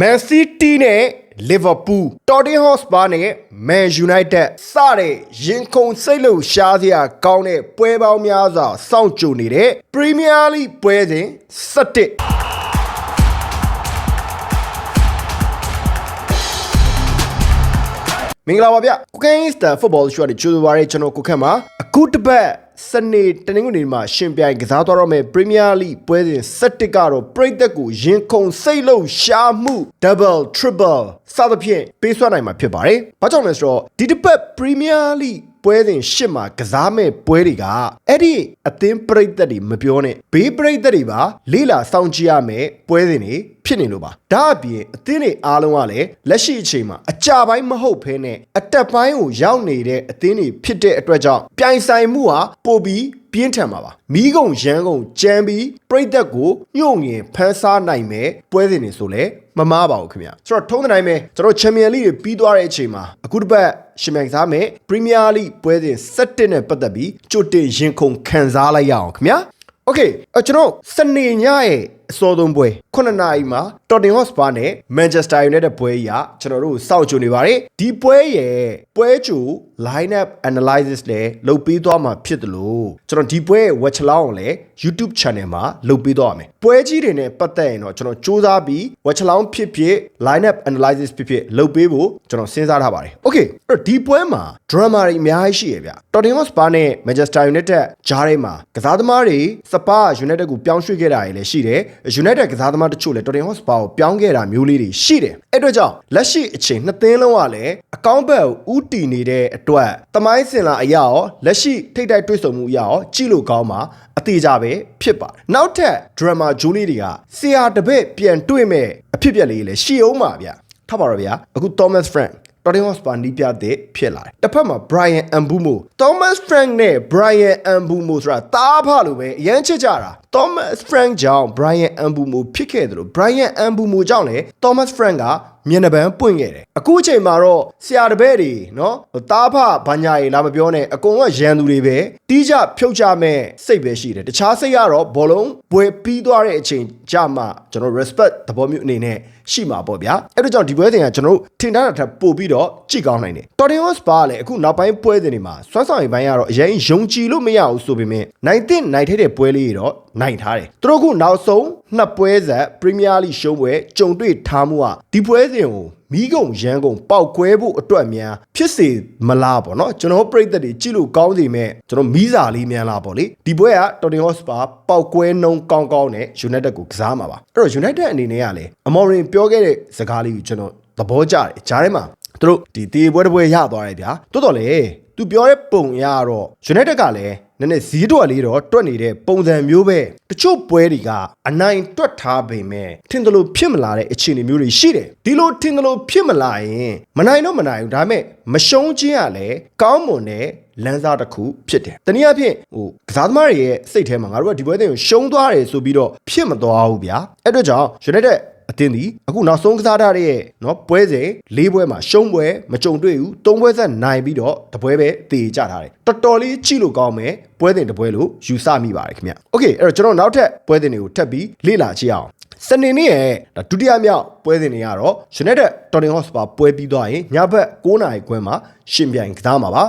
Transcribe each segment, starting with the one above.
Man City နဲ့ Liverpool Tottenham Hotspur နဲ့ Man United စတဲ့ရင်ခုန်စိတ်လို့ရှားစရာကောင်းတဲ့ပွဲပေါင်းများစွာစောင့်ကြိုနေတဲ့ Premier League ပွဲစဉ်17မင်္ဂလာပါဗျကိုကင်းစတာဖုတ်ဘောရှော့တွေကျိုးပါရကျွန်တော်ကိုခန့်ပါအခုတစ်ပတ် စနေတနင်္ဂနွေမှာရှင်ပြိုင်ကစားသွားတော့မယ်ပရီးမီးယားလိပွဲစဉ်17ကတော့ပရိသတ်ကိုရင်ခုန်စိတ်လို့ရှားမှု double triple စသဖြင့်ပေးစွမ်းနိုင်မှာဖြစ်ပါတယ်။ဘာကြောင့်လဲဆိုတော့ဒီတစ်ပတ်ပရီးမီးယားလိ ပွဲစဉ်ရှစ်မှာကစားမဲ့ပွဲတွေကအဲ့ဒီအသင်းပရိသတ်တွေမပြောနဲ့ဘေးပရိသတ်တွေပါလေးလာစောင့်ကြည့်ရမယ်ပွဲစဉ်တွေဖြစ်နေလို့ပါဒါအပြင်အသင်းတွေအားလုံးကလည်းလက်ရှိအချိန်မှာအကြပိုင်းမဟုတ်ဘဲနဲ့အတက်ပိုင်းကိုရောက်နေတဲ့အသင်းတွေဖြစ်တဲ့အတွက်ကြောင့်ပြိုင်ဆိုင်မှုဟာပိုပြီး ပြင်းထန်ပါပါမိကုံရန်ကုန်ကြမ်းပြီးပြိသက်ကိုညှို့ငင်ဖန်းစားနိုင်မယ်ပွဲစဉ်တွေဆိုလဲမမားပါဘူးခင်ဗျာဆိုတော့ထုံးတဲ့တိုင်းပဲကျွန်တော်ချန်ပီယံလိတွေပြီးသွားတဲ့အချိန်မှာအခုတစ်ပတ်ရှင်မြန်စားမယ်ပရီးမီးယားလိပွဲစဉ်17နဲ့ပတ်သက်ပြီးကြိုတင်ရင်ခုန်ခံစားလိုက်ရအောင်ခင်ဗျာโอเคအကျွန်တော်စနေညရဲ့ အစောဆုံးပွဲ9နာရီမှာ Tottenham Hotspur နဲ့ Manchester United ပွဲကြီးကကျွန်တော်တို့စောင့်ကြိုနေပါတယ်ဒီပွဲရဲ့ပွဲကြို line up analysis လည်းလုပ်ပြီးသွားမှာဖြစ်တယ်လို့ကျွန်တော်ဒီပွဲရဲ့ watch along ကိုလည်း YouTube channel မှာလုပ်ပြီးသွားရမယ်ပွဲကြီးတွေနဲ့ပတ်သက်ရင်တော့ကျွန်တော်စူးစမ်းပြီး watch along ဖြစ်ဖြစ် line up analysis ဖြစ်ဖြစ်လုပ်ပေးဖို့ကျွန်တော်စဉ်းစားထားပါတယ် okay အဲ့တော့ဒီပွဲမှာ drama တွေအများကြီးရှိရဗျ Tottenham Hotspur နဲ့ Manchester United ဂျားထဲမှာကစားသမားတွေ Spurs United ကိုပြောင်းရွှေ့ခဲ့တာတွေလည်းရှိတယ် United ကစားသမားတချို့လည်း Tottenham Hotspur ကိုပြောင်းခဲ့တာမျိုးလေးတွေရှိတယ်အဲ့အတွက်ကြောင့်လက်ရှိအချိန်နှစ်သင်းလုံးကလည်းအကောင့်ဘက်ကိုဥတီနေတဲ့အတွက်တမိုင်းစင်လာအရာရောလက်ရှိထိတ်တိုက်တွေ့ဆုံမှုအရာရောကြည့်လို့ကောင်းမှာအသေးကြပဲဖြစ်ပါတယ်နောက်ထပ် drama ဂျိုးလေးတွေကဆရာတပည့်ပြန်တွေ့မဲ့အဖြစ်အပျက်လေးလည်းရှီအောင်ပါဗျထားပါတော့ဗျာအခု Thomas Frank Tottenham Hotspur နီးပြတဲ့ဖြစ်လာတယ်တစ်ဖက်မှာ Brian Ambumo Thomas Frank နဲ့ Brian Ambumo ဆိုတာတားဖလို့ပဲအရန်ချစ်ကြတာ Thomas Frank ကြောင့် Brian Ambumo ဖြစ်ခဲ့တယ်လို့ Brian Ambumo ကြောင့်လည်း Thomas Frank ကမျက်နှာပန်းပွင့်ခဲ့တယ်အခုအချိန်မှာတော့ဆရာတပည့်တွေနော်တားဖဘာညာတွေလာမပြောနဲ့အကုန်ကရန်သူတွေပဲတီးကြဖြုတ်ကြမဲ့စိတ်ပဲရှိတယ်တခြားစိတ်ကတော့ဘောလုံးဘွယ်ပြီးသွားတဲ့အချိန်ကြမှာကျွန်တော် respect သဘောမျိုးအနေနဲ့ရှိမှာပေါ့ဗျာအဲ့တော့ကြောင့်ဒီပွဲစဉ်ကကျွန်တော်တို့ထင်ထားတာထက်ပိုပြီးတော့ကြည့်ကောင်းနိုင်တယ် Tottenham Hotspur ကလည်းအခုနောက်ပိုင်းပွဲစဉ်တွေမှာစွမ်းဆောင်ရည်ပိုင်းကတော့အရင်ယုံကြည်လို့မရဘူးဆိုပေမဲ့နိုင်တဲ့နိုင်ထဲတဲ့ပွဲလေးတွေတော့နိုင်ထားတယ်သူတို့ကနောက်ဆုံးနှစ်ပွဲဆက် Premier League ရှုံးပွဲကြုံတွေ့ထားမှုကဒီပွဲစဉ်ကိုမီးကုံရန်ကုန်ပောက်ကွဲဖို့အတွက်များဖြစ်စေမလားပေါ့နော်ကျွန်တော်ပြိသက်တွေကြည့်လို့ကောင်းစီမဲ့ကျွန်တော်မီးစာလေးများလားပေါ့လေဒီပွဲက Tottenham Hotspur ပောက်ကွဲနှုံကောင်းကောင်းနဲ့ United ကိုကစားမှာပါအဲ့တော့ United အနေနဲ့ကလည်းအမော်ရင်ပြောခဲ့တဲ့စကားလေးကိုကျွန်တော်သဘောကျတယ်ဂျားထဲမှာသူတို့ဒီတေပွဲတစ်ပွဲရသွားတယ်ဗျာတော်တော်လေ သူပြောတဲ့ပုံရတော့ United ကလည်းနည်းနည်းဈေးတွက်လေးတော့တွက်နေတဲ့ပုံစံမျိုးပဲတချို့ပွဲတွေကအနိုင်တွက်ထားပေမဲ့ထင်သလိုဖြစ်မလာတဲ့အခြေအနေမျိုးတွေရှိတယ်ဒီလိုထင်သလိုဖြစ်မလာရင်မနိုင်တော့မနိုင်ဘူးဒါပေမဲ့မရှုံးခြင်းကလည်းကောင်းမွန်တဲ့လမ်းစားတစ်ခုဖြစ်တယ်တနည်းအားဖြင့်ဟိုကစားသမားတွေရဲ့စိတ်ထဲမှာငါတို့ကဒီပွဲတွေကိုရှုံးသွားတယ်ဆိုပြီးတော့ဖြစ်မသွားဘူးဗျာအဲ့အတွက်ကြောင့် United အတင်းဒီအခုနောက်ဆုံးကစားထားတဲ့เนาะပွဲစဉ်၄ပွဲမှာရှုံးပွဲမကြုံတွေ့ဘူး၃ပွဲဆက်နိုင်ပြီးတော့တပွဲပဲတည်ကြထားတယ်တော်တော်လေးကြည့်လို့ကောင်းမယ်ပွဲစဉ်တစ်ပွဲလို့ယူဆမိပါတယ်ခင်ဗျโอเคအဲ့တော့ကျွန်တော်နောက်ထပ်ပွဲစဉ်တွေကိုထပ်ပြီးလေ့လာကြည့်အောင်စနေနေ့ရဲ့ဒါဒုတိယမြောက်ပွဲစဉ်တွေကတော့ United Tottenham Hotspur ပွဲပြီးသွားရင်ညဘက်9:00နာရီခွဲမှာရှင်ပြိုင်ကစားမှာပါ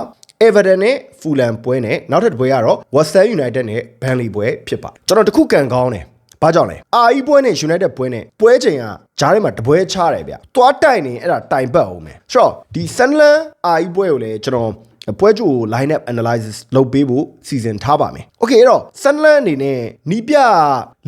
Everton နဲ့ Fulham ပွဲနဲ့နောက်ထပ်တစ်ပွဲကတော့ West Ham United နဲ့ Burnley ပွဲဖြစ်ပါတယ်ကျွန်တော်တခုကန်ကောင်းတယ် ဘာကြောင့်လဲအာအီပွဲနဲ့ United ပွဲနဲ့ပွဲချိန်ကဂျားထဲမှာတပွဲချတယ်ဗျ။သွားတိုက်နေအဲ့ဒါတိုင်ပတ်အောင်မယ်။ဆိုတော့ဒီ Sunderland အာအီပွဲကိုလည်းကျွန်တော်ပွဲကြို line up analysis လုပ်ပေးဖို့စီစဉ်ထားပါမယ်။ Okay အဲ့တော့ Sunderland အနေနဲ့နီးပြ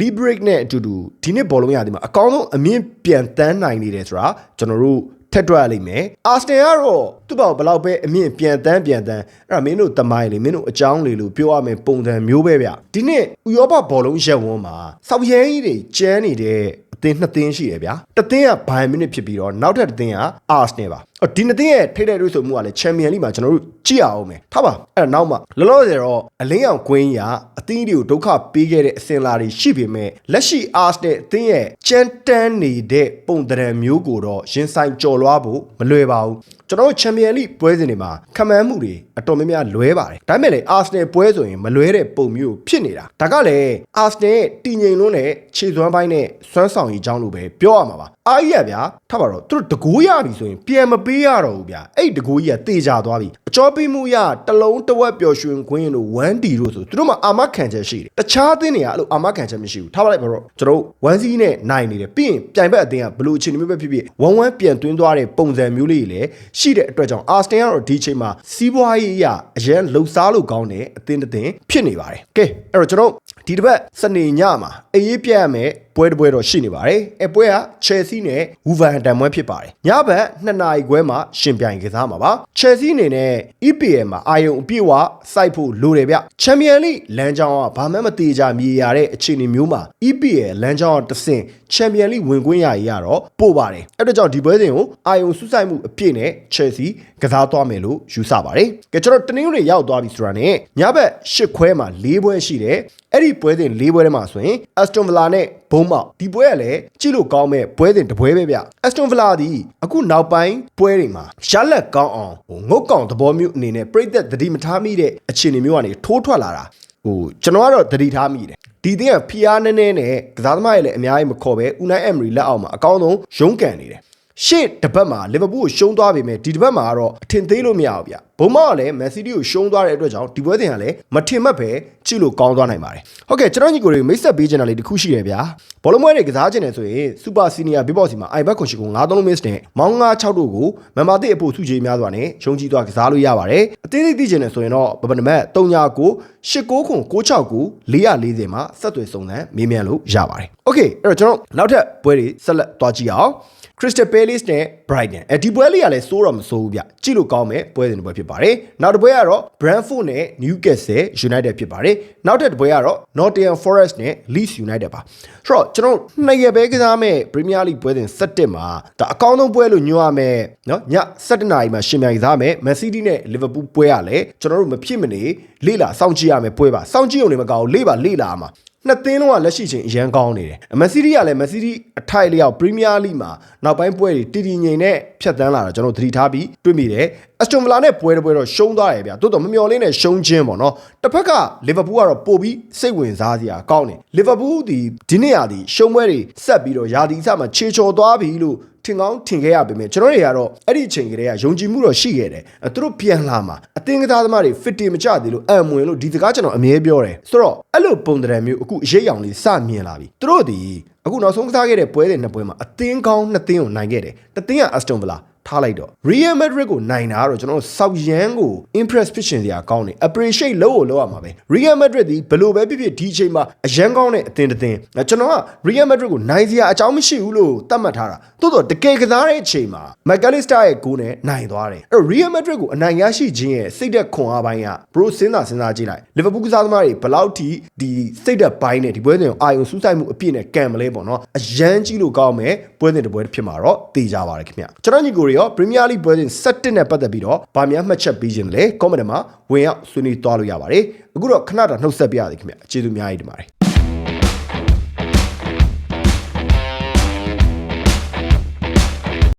Libreak နဲ့အတူတူဒီနှစ်ဘောလုံးရသည်မှာအကောင်းဆုံးအမြင့်ပြန်တန်းနိုင်နေတယ်ဆိုတာကျွန်တော်တို့ထက်တွက်လိမ့်မယ်အာစနယ်ကတော့သူ့ဘောဘလောက်ပဲအမြင့်ပြန်တန်းပြန်တန်းအဲ့ဒါမင်းတို့တမိုင်းလေမင်းတို့အကြောင်းလေလို့ပြောရမယ်ပုံစံမျိုးပဲဗျဒီနှစ်ဥရောပဘောလုံးရက်ဝန်းမှာဆောက်ရမ်းကြီးတွေကျန်းနေတဲ့အသင်းနှစ်သင်းရှိရဗျာတစ်သင်းကဘိုင်မြူနစ်ဖြစ်ပြီးတော့နောက်ထပ်တစ်သင်းကအာစနယ်ပါ အော်ဒီနှစ်သင်းရဲ့ထိတဲ့တွေ့ဆုံမှုကလည်းချန်ပီယံလိမှာကျွန်တော်တို့ကြည့်အောင်မယ်ထားပါအဲ့ဒါနောက်မှလောလောဆယ်တော့အလင်းအောင်ကွင်းရအသင်းတွေကိုဒုက္ခပေးခဲ့တဲ့အစင်လာတွေရှိပေမဲ့လက်ရှိအာစနယ်အသင်းရဲ့ကြမ်းတမ်းနေတဲ့ပုံသဏ္ဍာန်မျိုးကိုတော့ရင်ဆိုင်ကြော်လွားဖို့မလွယ်ပါဘူးကျွန်တော်တို့ချန်ပီယံလိပွဲစဉ်တွေမှာခံမှန်းမှုတွေ အတော်များများလွဲပါတယ်ဒါပေမဲ့လေအာစနယ်ပွဲဆိုရင်မလွဲတဲ့ပုံမျိုးဖြစ်နေတာဒါကလည်းအာစနယ်တည်ငြိမ်လွန်းတဲ့ခြေစွမ်းပိုင်းနဲ့စွမ်းဆောင်ရည်ကြောင်းလို့ပဲပြောရမှာပါအားကြီးရဗျာထားပါတော့သူတို့တကိုးရပြီဆိုရင်ပြန်မပေးရတော့ဘူးဗျာအဲ့တကိုးကြီးကတေချာသွားပြီအကျော်ပေးမှုရတလုံးတစ်ဝက်ပျော်ရွှင်ခွင်းတို့ 1D တို့ဆိုသူတို့မှာအာမခံချက်ရှိတယ်တခြားအသင်းတွေကအဲ့လိုအာမခံချက်မရှိဘူးထားပါလိုက်ပါတော့ကျွန်တော်တို့1 C နဲ့နိုင်နေတယ်ပြီးရင်ပြိုင်ဘက်အသင်းကဘလို့အခြေအနေမျိုးပဲဖြစ်ဖြစ်1 1ပြန်သွင်းသွားတဲ့ပုံစံမျိုးလေးတွေလည်းရှိတဲ့အတွက်ကြောင့်အာစတင်ကတော့ဒီချိန်မှာစီးပွားရေးအရအရန်လှုပ်ရှားလို့ကောင်းတဲ့အသင်းတစ်သင်းဖြစ်နေပါတယ်ကဲအဲ့တော့ကျွန်တော် ဒီတစ်ပတ်စနေညမှာအေးပြတ်ရမယ်ပွဲတစ်ပွဲတော့ရှိနေပါတယ်။အဲပွဲက Chelsea နဲ့ Wolverhampton ပွဲဖြစ်ပါတယ်။ညဘက်2နာရီခွဲမှာရှင်ပြိုင်ကစားမှာပါ။ Chelsea အနေနဲ့ EPL မှာအာယုံအပြည့်အဝစိုက်ဖို့လိုတယ်ဗျ။ Champions League လမ်းကြောင်းကဘာမှမတေချာမြေရတဲ့အခြေအနေမျိုးမှာ EPL လမ်းကြောင်းကတစ်ဆင့် Champions League ဝင်ခွင့်ရရတော့ပို့ပါတယ်။အဲ့ဒါကြောင့်ဒီပွဲစဉ်ကိုအာယုံစုစိုက်မှုအပြည့်နဲ့ Chelsea ကစားသွားမယ်လို့ယူဆပါတယ်။ကဲကျွန်တော်တနင်္ဂနွေရောက်သွားပြီဆိုတာနဲ့ညဘက်8ခွဲမှာ၄ပွဲရှိတယ်။ အဲ့ဒီပွဲစဉ်၄ပွဲထဲမှာဆိုရင် Aston Villa နဲ့ဘုံမောက်ဒီပွဲကလည်းကြည့်လို့ကောင်းမဲ့ပွဲစဉ်တစ်ပွဲပဲဗျ Aston Villa ဒီအခုနောက်ပိုင်းပွဲတွေမှာရလက်ကောင်းအောင်ဟိုငုတ်ကောင်သဘောမျိုးအနေနဲ့ပြိသက်သတိမထားမိတဲ့အခြေအနေမျိုးကနေထိုးထွက်လာတာဟိုကျွန်တော်ကတော့သတိထားမိတယ်ဒီတင်းကဖီအားနည်းနည်းနဲ့ကစားသမားတွေလည်းအများကြီးမခေါ်ပဲဦးနိုင်အမ်ရီလက်အောက်မှာအကောင်းဆုံးရုံးကန်နေတယ်ရှေ့တစ်ပတ်မှာလီဗာပူးကိုရှုံးသွားပေမဲ့ဒီတစ်ပတ်မှာကတော့အထင်သေးလို့မရဘူးဗျဘုံမောက်ကလည်းမန်စီးတီးကိုရှုံးသွားတဲ့အတွက်ကြောင့်ဒီပွဲစဉ်ကလည်းမထင်မှတ်ပဲကြည့်လို့ကောင်းသွားနိုင်ပါတယ်။ဟုတ်ကဲ့ကျွန်တော်ညီကိုတွေမိတ်ဆက်ပေးချင်တာလေးတစ်ခုရှိတယ်ဗျာ။ဘောလုံးပွဲတွေကစားချင်တယ်ဆိုရင်စူပါစီနီယာဘစ်ဘော့စီမှာအိုင်ဘက်ခွန်ရှိကို9သုံးလုံးမစ်နဲ့မောင်း96တို့ကိုမန်မာတိအဖို့စုချေးများစွာနဲ့ရှုံးကြီးသွားကစားလို့ရပါတယ်။အသေးစိတ်သိချင်တယ်ဆိုရင်တော့ဘဘနမတ်39 8969 440မှာဆက်သွယ်ဆောင်တဲ့မေးမြန်းလို့ရပါတယ်။ Okay အဲ့တော့ကျွန်တော်နောက်ထပ်ပွဲတွေဆက်လက်သွားကြည့်အောင် Crystal Palace နဲ့ Brighton အဲဒီပွဲလေးကလည်းစိုးတော့မစိုးဘူးဗျ။ကြည့်လို့ကောင်းမယ်ပွဲစဉ်တစ်ပွဲဖြစ်ပါတယ်နောက်တစ်ပွဲကတော့ Brentford နဲ့ Newcastle United ဖြစ်ပါတယ်နောက်ထပ်တစ်ပွဲကတော့ Nottingham Forest နဲ့ Leeds United ပါဆိုတော့ကျွန်တော်နှစ်ရက်ပဲကစားမဲ့ Premier League ပွဲစဉ်17မှာဒါအကောင်းဆုံးပွဲလို့ညွှန်ရမယ်နော်ည7နာရီမှာရှင်ပြိုင်ကစားမဲ့ Man City နဲ့ Liverpool ပွဲရလဲကျွန်တော်တို့မဖြစ်မနေလေ့လာစောင့်ကြည့်ရမယ်ပွဲပါစောင့်ကြည့်ုံနေမကောင်းလေ့ပါလေ့လာမှာ နှစ်သင်းလုံးကလက်ရှိချင်းအရန်ကောင်းနေတယ်။မန်စီးတီးကလည်းမန်စီးတီးအထိုက်လျောက်ပရီးမီးယားလိမှာနောက်ပိုင်းပွဲတွေတည်တည်ငြိမ်နဲ့ဖြတ်တန်းလာတာကျွန်တော်သတိထားပြီးတွေ့မိတယ်။အက်စတွန်ဗလာနဲ့ပွဲတစ်ပွဲတော့ရှုံးသွားတယ်ဗျာ။တိုးတော့မမျော်လင့်နဲ့ရှုံးခြင်းပေါ့နော်။တစ်ဖက်ကလီဗာပူးကတော့ပို့ပြီးစိတ်ဝင်စားစရာကောင်းတယ်။လီဗာပူးဒီဒီနေ့ရာဒီရှုံးပွဲတွေဆက်ပြီးတော့ယာဒီအစမှာခြေချော်သွားပြီလို့ ထင်ကောင်းထင်ခဲ့ရပေမဲ့ကျွန်တော်တွေကတော့အဲ့ဒီအချိန်ကလေးကယုံကြည်မှုတော့ရှိခဲ့တယ်အဲသူတို့ပြန်လာမှာအသင်ကစားသမားတွေ fit တင်မကြသေးလို့အံမွင်လို့ဒီစကားကျွန်တော်အမြဲပြောတယ်ဆိုတော့အဲ့လိုပုံတံမျိုးအခုအရေးရောင်လေးစမြင်လာပြီသူတို့ဒီအခုနောက်ဆုံးကစားခဲ့တဲ့ပွဲတွေနှစ်ပွဲမှာအသင်းကောင်းနှစ်သင်းကိုနိုင်ခဲ့တယ်တသင်းက Aston Villa ထားလိုက်တော့ Real Madrid ကိုနိုင်တာကတော့ကျွန်တော်ဆောက်ရန်ကို impress ဖြစ်ရှင်စရာကောင်းတယ် appreciate လုပ်လို့လုပ်ရမှာပဲ Real Madrid ဒီဘယ်လိုပဲဖြစ်ဖြစ်ဒီအချိန်မှာအရန်ကောင်းတဲ့အသင်းတစ်သင်းကျွန်တော်က Real Madrid ကိုနိုင်စရာအကြောင်းမရှိဘူးလို့သတ်မှတ်ထားတာတိုးတော့တကယ်ကစားတဲ့အချိန်မှာ McAllister ရဲ့ဂိုးနဲ့နိုင်သွားတယ်အဲ့ Real Madrid ကိုအနိုင်ရရှိခြင်းရဲ့စိတ်သက်ခွန်အားပိုင်းက bro စဉ်းစားစဉ်းစားကြည့်လိုက် Liverpool ကစားသမားတွေဘယ်လောက်ထိဒီစိတ်သက်ပိုင်းနဲ့ဒီပွဲစဉ်ကိုအာယုံစူးစိုက်မှုအပြည့်နဲ့ကံမလဲပေါ့နော်အရန်ကြီးလို့ကောင်းမယ်ပွဲစဉ်တစ်ပွဲဖြစ်မှာတော့တေးကြပါရခင်ဗျကျွန်တော်ညီကိုတွေရော Premier League ပွဲစဉ်7နဲ့ပတ်သက်ပြီးတော့ဗာများမှတ်ချက်ပေးခြင်းလဲ comment မှာဝင်ရောက်ဆွေးနွေးသွားလို့ရပါတယ်အခုတော့ခဏတာနှုတ်ဆက်ပြရသည်ခင်ဗျကျေးဇူးအများကြီးတင်ပါတယ်